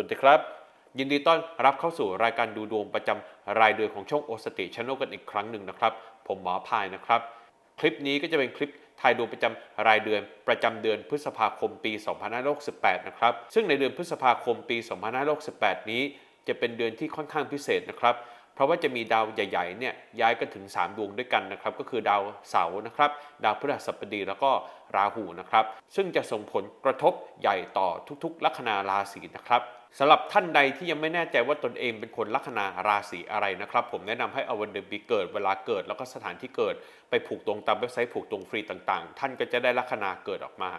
วัสดีครับ ยินดีต้อนรับเข้าสู่รายการดูดวงประจำรายเดือนของช่องโอสติชแนลกันอีกครั้งหนึ่งนะครับ ผมหมอพายนะครับ คลิปนี้ก็จะเป็นคลิปทายดวงประจำรายเดือนประจำเดือนพฤษภาคมปี 2568 นะครับ ซึ่งในเดือนพฤษภาคมปี 2568 นี้จะเป็นเดือนที่ค่อนข้างพิเศษนะครับ ราะว่าจะมีดาวใหญ่ๆเนี่ยย้ายกันถึง 3 ดวงด้วยกันนะครับ ก็คือดาวเสาร์นะครับ ดาวพฤหัสบดีแล้วก็ราหูนะครับ ซึ่งจะส่งผลกระทบใหญ่ต่อทุกๆ ลัคนาราศีนะครับสำหรับท่านใดที่ยังไม่แน่ใจว่าตนเองเป็นคนลัคนาราศีอะไรนะครับ ผมแนะนำให้เอาวันเดือนปีเกิดเวลาเกิดแล้วก็สถานที่เกิด ไปผูกตรงตามเว็บไซต์ผูกตรงฟรีต่างๆ ท่านก็จะได้ลัคนาเกิดออกมา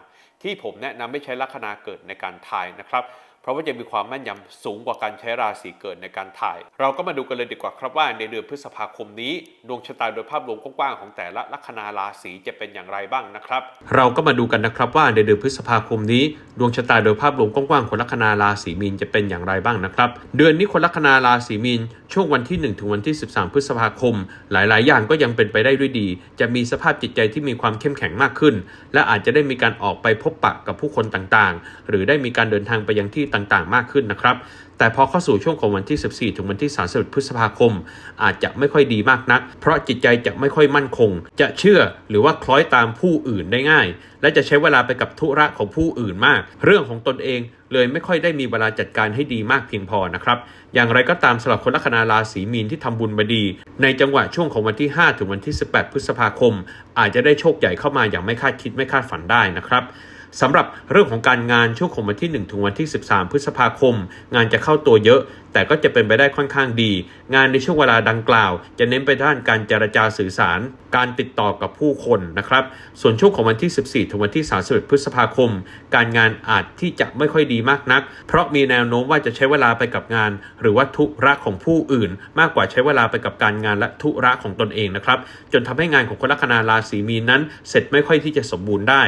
ที่ผมแนะนำไม่ใช้ลัคนาเกิดในการทายนะครับ เพราะว่าจะมีความแม่นยำสูงกว่าการใช้ราศีเกิดในการถ่าย เราก็มาดูกันเลยดีกว่าครับว่าในเดือนพฤษภาคมนี้ดวงชะตาโดยภาพรวมกว้างๆของแต่ละลัคนาราศีจะเป็นอย่างไรบ้างนะครับ เราก็มาดูกันนะครับว่าในเดือนพฤษภาคมนี้ ดวงชะตาโดยภาพรวมกว้างๆของลัคนาราศีมีนจะเป็นอย่างไรบ้างนะครับ เดือนนี้คนลัคนาราศีมีนช่วงวันที่ 1 ถึงวันที่ 13 พฤษภาคม หลายๆ อย่างก็ยังเป็นไปได้ด้วยดี จะมีสภาพจิตใจที่มีความเข้มแข็งมากขึ้น และอาจจะได้มีการออกไปพบปะกับผู้คนต่างๆ หรือได้มีการเดินทางไปยังที่ต่างๆ มากขึ้นนะครับ แต่พอเข้าสู่ช่วงของวันที่ 14 ถึงวันที่ 31 พฤษภาคม อาจจะไม่ค่อยดีมากนัก เพราะจิตใจจะไม่ค่อยมั่นคง จะเชื่อหรือว่าคล้อยตามผู้อื่นได้ง่าย และจะใช้เวลาไปกับธุระของผู้อื่นมาก เรื่องของตนเองเลยไม่ค่อยได้มีเวลาจัดการให้ดีมากเพียงพอนะครับ อย่างไรก็ตามสำหรับคนลัคนาราศีมีนที่ทำบุญมาดี ในจังหวะช่วงของวันที่ 5 ถึงวันที่ 18 พฤษภาคม อาจจะได้โชคใหญ่เข้ามาอย่างไม่คาดคิดไม่คาดฝันได้นะครับ สำหรับเรื่องของการงานช่วงของวันที่ 1 ถึงวันที่ 13 พฤษภาคม งานจะเข้าตัวเยอะ แต่ก็จะเป็นไปได้ค่อนข้างดี งานในช่วงเวลาดังกล่าว จะเน้นไปด้านการเจรจาสื่อสาร การติดต่อกับผู้คนนะครับ ส่วนช่วงของวันที่ 14 ถึงวันที่ 31 พฤษภาคม การงานอาจที่จะไม่ค่อยดีมากนัก เพราะมีแนวโน้มว่าจะใช้เวลาไปกับงาน หรือว่าธุระของผู้อื่น มากกว่าใช้เวลาไปกับการงานและธุระของตนเองนะครับ จนทำให้งานของคนลัคนาราศีมีนนั้น เสร็จไม่ค่อยที่จะสมบูรณ์ได้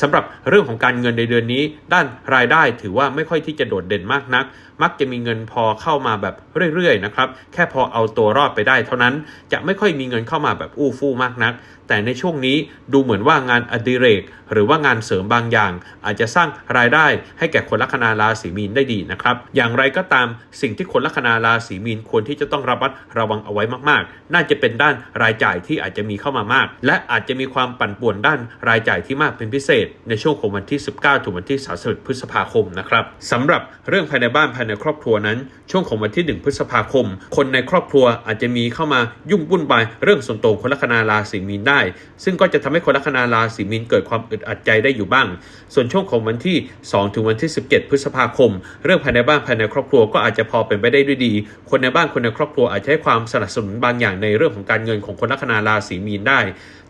สำหรับเรื่องของการเงินในเดือนนี้ ด้านรายได้ถือว่าไม่ค่อยที่จะโดดเด่นมากนัก มักจะมีเงินพอเข้ามาแบบเรื่อยๆนะครับแค่พอเอาตัวรอดไปได้เท่านั้น จะไม่ค่อยมีเงินเข้ามาแบบอู้ฟู่มากนัก แต่ในช่วงนี้ดูเหมือนว่างานอดิเรก หรือว่างานเสริมบางอย่าง อาจจะสร้างรายได้ให้แก่คนลัคนาราศีมีนได้ดีนะครับอย่างไรก็ตามสิ่งที่คนลัคนาราศีมีนควรที่จะต้องระมัดระวังเอาไว้มากๆ น่าจะเป็นด้านรายจ่ายที่อาจจะมีเข้ามามาก และอาจจะมีความปั่นป่วนด้านรายจ่ายที่มากเป็นพิเศษในช่วงของวันที่ 19 ถึงวันที่ 31 พฤษภาคมนะครับสำหรับเรื่องภายในบ้านภายในครอบครัวนั้น ช่วงของวันที่ 1 พฤษภาคม คนในครอบครัวอาจจะมีเข้ามายุ่งวุ่นวายเรื่องส่วนตัวคนลัคนาราศีมีนได้ ซึ่งก็จะทำให้คนลัคนาราศีมีนเกิดความอึดอัดใจได้อยู่บ้าง ส่วนช่วงของวันที่ 2 ถึงวันที่ 17 พฤษภาคม เรื่องภายในบ้านภายในครอบครัวก็อาจจะพอเป็นไปได้ด้วยดี คนในบ้านคนในครอบครัวอาจจะให้ความสนับสนุนบางอย่างในเรื่องของการเงินของคนลัคนาราศีมีนได้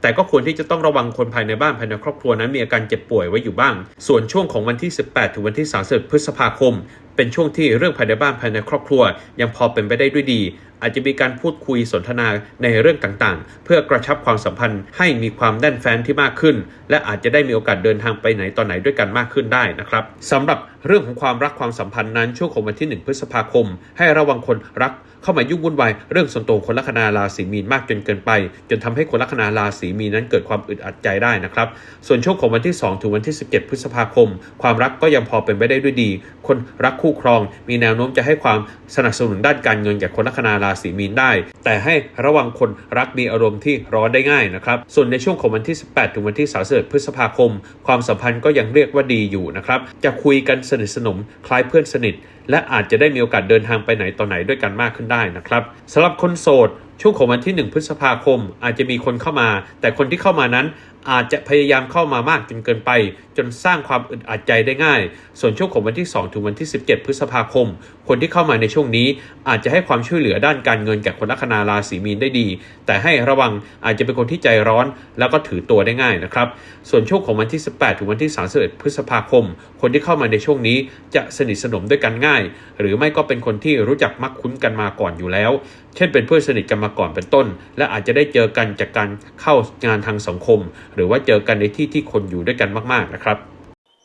แต่ก็ควรที่จะต้องระวังคนภายในบ้านภายในครอบครัวนั้นมีอาการเจ็บป่วยไว้อยู่บ้าง ส่วนช่วงของวันที่ 18 ถึงวันที่ 30 พฤษภาคม เป็นช่วงที่เรื่องภายในบ้านภายในครอบครัว ยังพอเป็นไปได้ด้วยดี อาจจะมีการพูดคุยสนทนาในเรื่องต่างๆ เพื่อกระชับความสัมพันธ์ให้มีความแน่นแฟ้นที่มากขึ้น และอาจจะได้มีโอกาสเดินทางไปไหนต่อไหนด้วยกันมากขึ้นได้นะครับสำหรับเรื่องของความรักความสัมพันธ์นั้นช่วงของวันที่ 1 พฤษภาคม ให้ระวังคนรักเข้ามายุ่งวุ่นวายเรื่องส่วนตัวคนลัคนาราศีมีนมากจนเกินไป จนทำให้คนลัคนาราศีมีนนั้นเกิดความอึดอัดใจได้นะครับ ส่วนช่วงของวันที่ 2 ถึงวันที่ 17 พฤษภาคม ความรักก็ยังพอเป็นไปได้ด้วยดี คนรักคู่ครอง มีแนวโน้มจะให้ความสนับสนุนด้านการเงินแก่คนลัคนาราศีมีนได้ แต่ให้ระวังคนรักมีอารมณ์ที่ร้อนได้ง่ายนะครับ ส่วนในช่วงของวันที่ 18 ถึงวันที่31พฤษภาคม ความสัมพันธ์ก็ยังเรียกว่าดีอยู่นะครับ จะคุยกันสนิทสนมคล้ายเพื่อนสนิท และอาจจะได้มีโอกาสเดินทางไปไหนต่อไหนด้วยกันมากขึ้นได้นะครับสำหรับคนโสดช่วงของวันที่ 1 พฤษภาคมอาจจะมีคนเข้ามา แต่คนที่เข้ามานั้น อาจจะพยายามเข้ามามากจนเกินไป จนสร้างความอึดอัดใจได้ง่าย ส่วนช่วงของวันที่ 2 ถึงวันที่ 17 พฤษภาคม คนที่เข้ามาในช่วงนี้อาจจะให้ความช่วยเหลือด้านการเงินแก่คนลัคนาราศีมีนได้ดี แต่ให้ระวังอาจจะเป็นคนที่ใจร้อนแล้วก็ถือตัวได้ง่ายนะครับ ส่วนช่วงของวันที่ 18 ถึงวันที่ 31 พฤษภาคม คนที่เข้ามาในช่วงนี้จะสนิทสนมด้วยกันง่าย หรือไม่ก็เป็นคนที่รู้จักมักคุ้นกันมาก่อนอยู่แล้ว เช่นเป็นเพื่อนสนิทกันมาก่อนเป็นต้น และอาจจะได้เจอกันจากการเข้างานทางสังคม หรือว่าเจอกันในที่ที่คนอยู่ด้วยกันมากๆนะครับ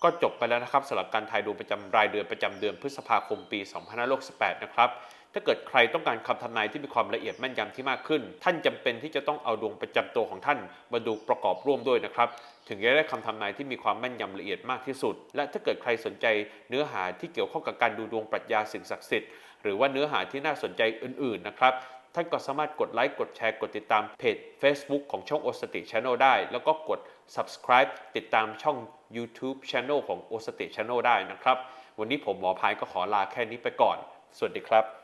ก็จบไปแล้วนะครับสำหรับการทายดวงประจำรายเดือนประจำเดือนพฤษภาคมปี2568นะครับถ้าเกิดใครต้องการคำทำนายที่มีความละเอียดแม่นยำที่มากขึ้น ท่านจำเป็นที่จะต้องเอาดวงประจำตัวของท่านมาดูประกอบร่วมด้วยนะครับ ถึงจะได้คำทำนายที่มีความแม่นยำละเอียดมากที่สุด และถ้าเกิดใครสนใจเนื้อหาที่เกี่ยวข้องกับการดูดวงปรัชญาสิ่งศักดิ์สิทธิ์ หรือว่าเนื้อหาที่น่าสนใจอื่น ๆ นะครับท่านก็สามารถกดไลค์ กดแชร์ กดติดตามเพจ Facebook ของช่อง o s t i Channel ได้ แล้วก็กด subscribe ติดตามช่อง YouTube Channel ของ o s t i Channel ได้นะครับ วันนี้ผมหมอพายก็ขอลาแค่นี้ไปก่อน สวัสดีครับ